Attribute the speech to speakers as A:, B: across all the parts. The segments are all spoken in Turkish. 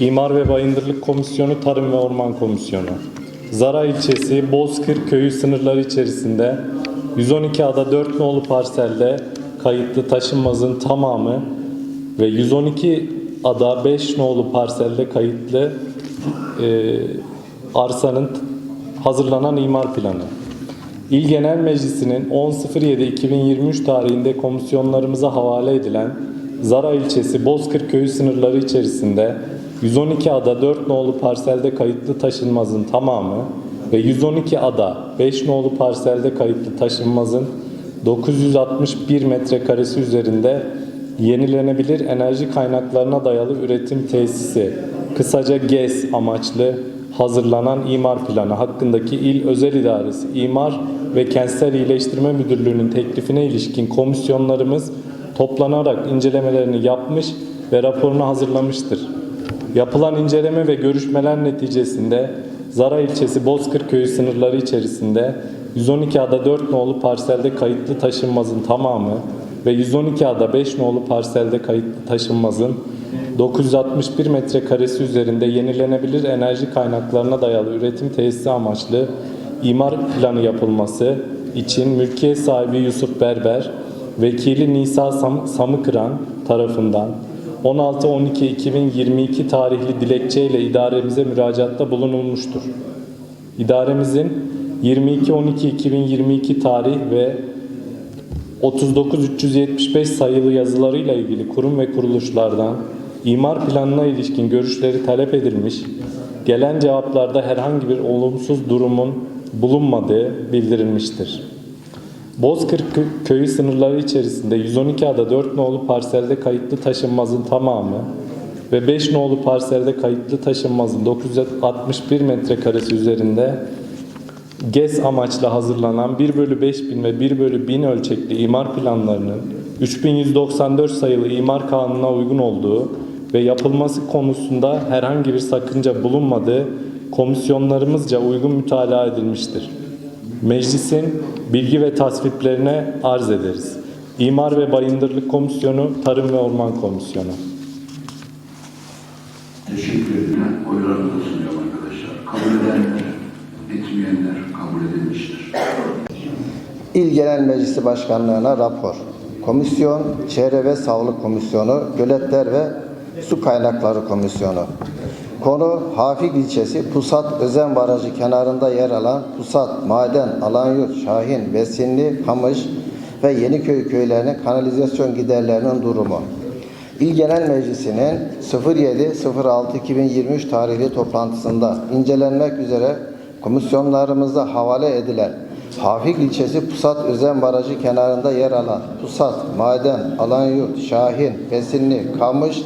A: İmar ve Bayındırlık Komisyonu, Tarım ve Orman Komisyonu. Zara ilçesi Bozkır köyü sınırları içerisinde 112 ada 4 nolu parselde kayıtlı taşınmazın tamamı ve 112 ada 5 nolu parselde kayıtlı e, arsanın hazırlanan imar planı. İl Genel Meclisi'nin 10.07.2023 tarihinde komisyonlarımıza havale edilen Zara ilçesi Bozkır köyü sınırları içerisinde 112 ada 4 nolu parselde kayıtlı taşınmazın tamamı ve 112 ada 5 nolu parselde kayıtlı taşınmazın 961 metrekaresi üzerinde yenilenebilir enerji kaynaklarına dayalı üretim tesisi, kısaca GES amaçlı hazırlanan imar planı hakkındaki İl Özel İdaresi İmar ve Kentsel İyileştirme Müdürlüğü'nün teklifine ilişkin komisyonlarımız toplanarak incelemelerini yapmış ve raporunu hazırlamıştır. Yapılan inceleme ve görüşmeler neticesinde Zara ilçesi Bozkır köyü sınırları içerisinde 112 ada 4 nolu parselde kayıtlı taşınmazın tamamı ve 112 ada 5 nolu parselde kayıtlı taşınmazın 961 metrekaresi üzerinde yenilenebilir enerji kaynaklarına dayalı üretim tesisi amaçlı imar planı yapılması için mülkiyet sahibi Yusuf Berber, vekili Nisa Sam Samıkıran tarafından 16-12-2022 tarihli dilekçeyle idaremize müracaatta bulunulmuştur. İdaremizin 22-12-2022 tarih ve 39-375 sayılı yazılarıyla ilgili kurum ve kuruluşlardan imar planına ilişkin görüşleri talep edilmiş, gelen cevaplarda herhangi bir olumsuz durumun bulunmadığı bildirilmiştir. Bozkır kö- köyü sınırları içerisinde 112 ada 4 nolu parselde kayıtlı taşınmazın tamamı ve 5 nolu parselde kayıtlı taşınmazın 961 metrekaresi üzerinde GES amaçlı hazırlanan 1 bölü 5000 ve 1 bölü 1000 ölçekli imar planlarının 3194 sayılı imar kanununa uygun olduğu ve yapılması konusunda herhangi bir sakınca bulunmadığı komisyonlarımızca uygun mütalaa edilmiştir. Meclisin bilgi ve tasviplerine arz ederiz. İmar ve Bayındırlık Komisyonu, Tarım ve Orman Komisyonu.
B: Teşekkür ederim. Oylarını da sunuyorum arkadaşlar. Kabul edenler, etmeyenler kabul edilmiştir.
C: İl Genel Meclisi Başkanlığı'na rapor. Komisyon, Çevre ve Sağlık Komisyonu, Göletler ve Su Kaynakları Komisyonu. Konu Hafik ilçesi Pusat Özen Barajı kenarında yer alan Pusat, Maden, Alanyurt, Şahin, Besinli, Kamış ve Yeniköy köylerinin kanalizasyon giderlerinin durumu. İl Genel Meclisi'nin 07.06.2023 tarihli toplantısında incelenmek üzere komisyonlarımıza havale edilen Hafik ilçesi Pusat Özen Barajı kenarında yer alan Pusat, Maden, Alanyurt, Şahin, Besinli, Kamış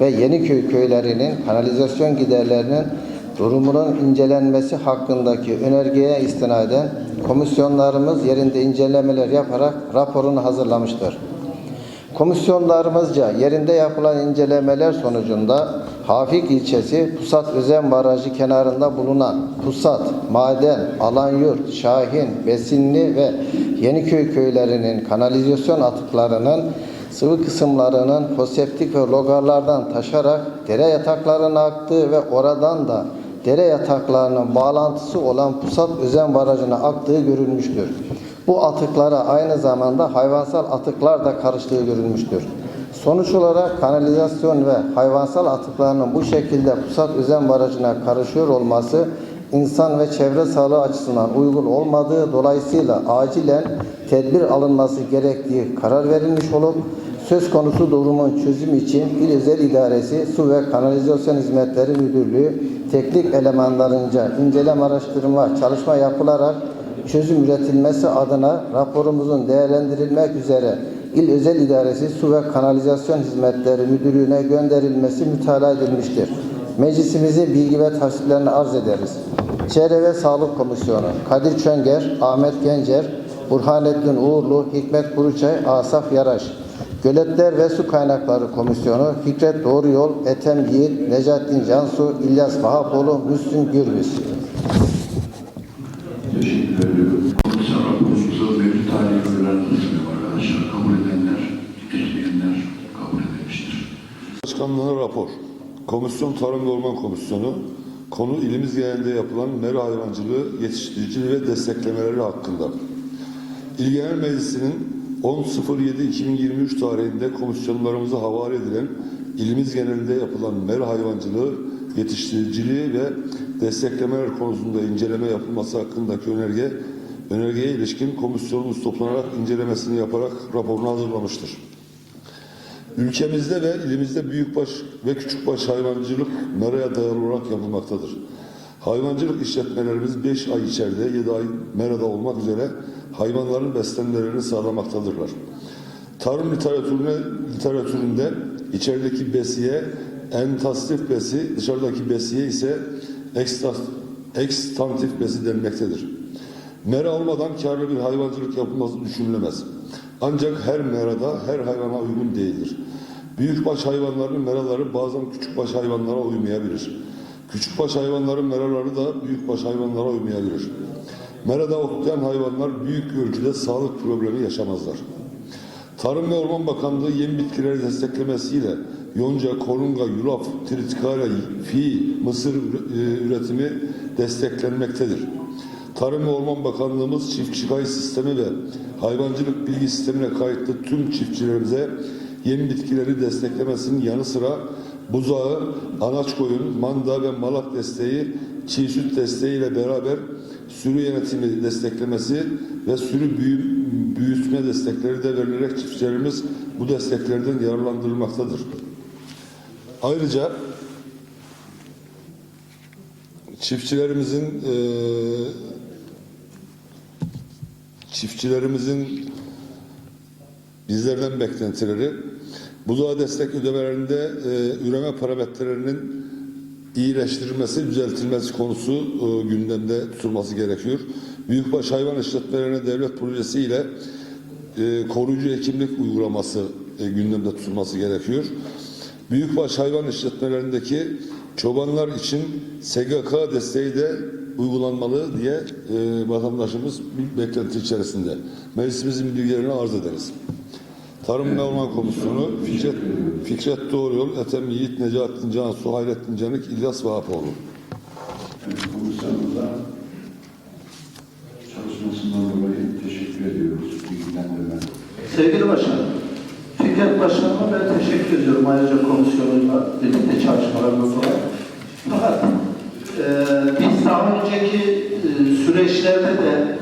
C: ve Yeniköy köylerinin kanalizasyon giderlerinin durumunun incelenmesi hakkındaki önergeye istinaden komisyonlarımız yerinde incelemeler yaparak raporunu hazırlamıştır. Komisyonlarımızca yerinde yapılan incelemeler sonucunda Hafik ilçesi Pusat Özen Barajı kenarında bulunan Pusat, Maden, Alanyurt, Şahin, Besinli ve Yeniköy köylerinin kanalizasyon atıklarının sıvı kısımlarının foseptik ve logarlardan taşarak dere yataklarına aktığı ve oradan da dere yataklarının bağlantısı olan Pusat Özen Barajı'na aktığı görülmüştür. Bu atıklara aynı zamanda hayvansal atıklar da karıştığı görülmüştür. Sonuç olarak kanalizasyon ve hayvansal atıklarının bu şekilde Pusat Özen Barajı'na karışıyor olması insan ve çevre sağlığı açısından uygun olmadığı dolayısıyla acilen tedbir alınması gerektiği karar verilmiş olup söz konusu durumun çözümü için İl Özel İdaresi Su ve Kanalizasyon Hizmetleri Müdürlüğü teknik elemanlarınca inceleme araştırma çalışma yapılarak çözüm üretilmesi adına raporumuzun değerlendirilmek üzere İl Özel İdaresi Su ve Kanalizasyon Hizmetleri Müdürlüğü'ne gönderilmesi mütalaa edilmiştir. Meclisimizin bilgi ve tasdiklerini arz ederiz. Çevre ve Sağlık Komisyonu Kadir Çönger, Ahmet Gencer, Burhanettin Uğurlu, Hikmet Buruçay, Asaf Yaraş. Göletler ve Su Kaynakları Komisyonu Fikret Doğruyol, Ethem Yiğit, Necattin Cansu, İlyas Vahapoğlu, Müslüm Gürbüz.
B: Teşekkür ediyorum. Komisyon raporumuzu mevcut haliyle oylarını da sunuyorum arkadaşlar. Kabul edenler, etmeyenler kabul edilmiştir.
D: Başkanlığına rapor. Komisyon Tarım ve Orman Komisyonu konu ilimiz genelinde yapılan mera hayvancılığı yetiştiriciliği ve desteklemeleri hakkında. İl Genel Meclisi'nin 10.07.2023 tarihinde komisyonlarımıza havale edilen ilimiz genelinde yapılan mera hayvancılığı yetiştiriciliği ve desteklemeler konusunda inceleme yapılması hakkındaki önerge önergeye ilişkin komisyonumuz toplanarak incelemesini yaparak raporunu hazırlamıştır. Ülkemizde ve ilimizde büyükbaş ve küçükbaş hayvancılık meraya dayalı olarak yapılmaktadır. Hayvancılık işletmelerimiz 5 ay içeride 7 ay merada olmak üzere hayvanların beslenmelerini sağlamaktadırlar. Tarım literatürüne, literatüründe içerideki besiye entastif besi, dışarıdaki besiye ise ekstra- ekstantif besi denmektedir. Mera olmadan karlı bir hayvancılık yapılması düşünülemez. Ancak her merada her hayvana uygun değildir. Büyükbaş hayvanların meraları bazen küçükbaş hayvanlara uymayabilir. Küçükbaş hayvanların meraları da büyükbaş hayvanlara uymayabilir. Merada otlayan hayvanlar büyük ölçüde sağlık problemi yaşamazlar. Tarım ve Orman Bakanlığı yem bitkileri desteklemesiyle yonca, korunga, yulaf, tritikale, fi, mısır e, üretimi desteklenmektedir. Tarım ve Orman Bakanlığımız çiftçi kayıt sistemi ve hayvancılık bilgi sistemine kayıtlı tüm çiftçilerimize yem bitkileri desteklemesinin yanı sıra buzağı, anaç koyun, manda ve malak desteği, çiğ süt desteği ile beraber sürü yönetimi desteklemesi ve sürü büyü, büyütme destekleri de verilerek çiftçilerimiz bu desteklerden yararlandırılmaktadır. Ayrıca çiftçilerimizin eee çiftçilerimizin bizlerden beklentileri buzağa destek ödemelerinde e, üreme parametrelerinin iyileştirilmesi, düzeltilmesi konusu e, gündemde tutulması gerekiyor. Büyükbaş hayvan işletmelerine devlet projesi ile e, koruyucu hekimlik uygulaması e, gündemde tutulması gerekiyor. Büyükbaş hayvan işletmelerindeki çobanlar için SGK desteği de uygulanmalı diye e, vatandaşımız bir beklenti içerisinde. Meclisimizin bilgilerini arz ederiz. Tarım ve Orman Komisyonu Fikret, Fikret Doğruyol, Ethem Yiğit, Necaettin Cansu, Hayrettin Canik, İlyas Vahapoğlu.
B: Komisyonumuza çalışmasından dolayı teşekkür ediyoruz. Bilgilendirme.
E: Sevgili Başkanım, Fikret Başkanıma ben teşekkür ediyorum ayrıca komisyonuyla birlikte çalışmalarından sonra. Fakat e, biz daha önceki e, süreçlerde de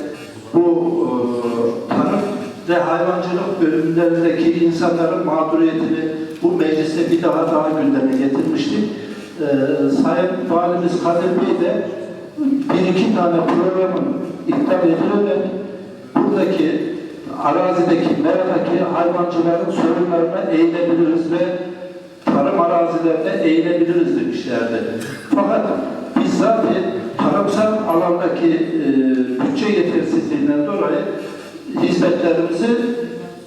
E: bu e, tarım ve hayvancılık bölümlerindeki insanların mağduriyetini bu mecliste bir daha daha gündeme getirmiştik. E, Sayın Valimiz Kadir Bey de bir iki tane programın iptal edilerek buradaki arazideki, meradaki hayvancıların sorunlarına eğilebiliriz ve tarım arazilerine eğilebiliriz demişlerdi. Fakat biz zaten tarımsal alandaki e, bütçe yetersizliğinden dolayı hizmetlerimizi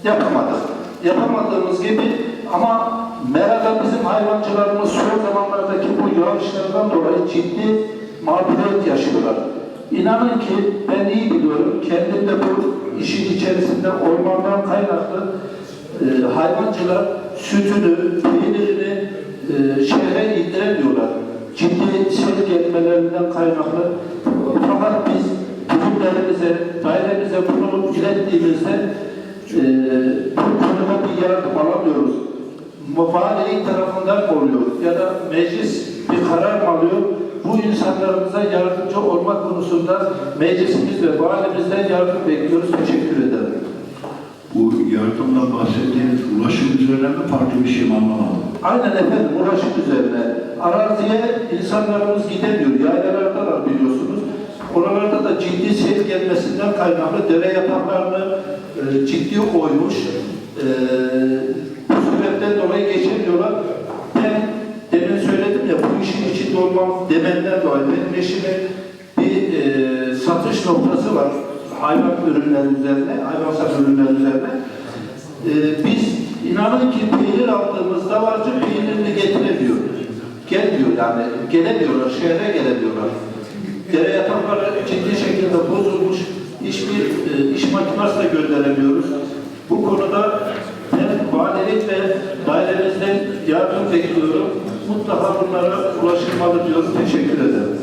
E: yapamadık. Yapamadığımız gibi ama merada bizim hayvancılarımız son zamanlardaki bu yağışlardan dolayı ciddi mağduriyet yaşıyorlar. İnanın ki ben iyi biliyorum, kendim de bu işin içerisinde olmamdan kaynaklı e, hayvancılar sütünü, peynirini e, şehre indiremiyorlar. Ciddi sel gelmelerinden kaynaklı. Fakat biz ürünlerimize, dairemize bunu ilettiğimizde e, bu konuda bir yardım alamıyoruz. Valilik tarafından oluyor ya da meclis bir karar alıyor? Bu insanlarımıza yardımcı olmak konusunda meclisimiz ve valimizden yardım bekliyoruz. Teşekkür ederim.
B: Bu yardımdan bahsettiğiniz ulaşım üzerine mi farklı bir şey mi anlamadım?
E: Aynen efendim ulaşım üzerine. Araziye insanlarımız gidemiyor. Yaylalarda da biliyorsunuz. Oralarda da ciddi sel gelmesinden kaynaklı dere yapanlarını e, ciddi oymuş. E, bu sebepten dolayı geçemiyorlar. Ben demin söyledim ya bu işin içinde olmam demenden dolayı benim eşimin bir e, satış noktası var. Hayvan ürünleri üzerine, hayvansal ürünler üzerine. Ee, biz inanın ki peynir aldığımızda varca peynirini getiremiyor. Gelmiyor yani, gelemiyorlar, şehre gelemiyorlar. Dere yatakları ciddi şekilde bozulmuş, hiçbir e, iş makinası da gönderemiyoruz. Bu konuda ben valilik ve dairemizden yardım bekliyorum. Mutlaka bunlara ulaşılmalı diyorum. Teşekkür ederim.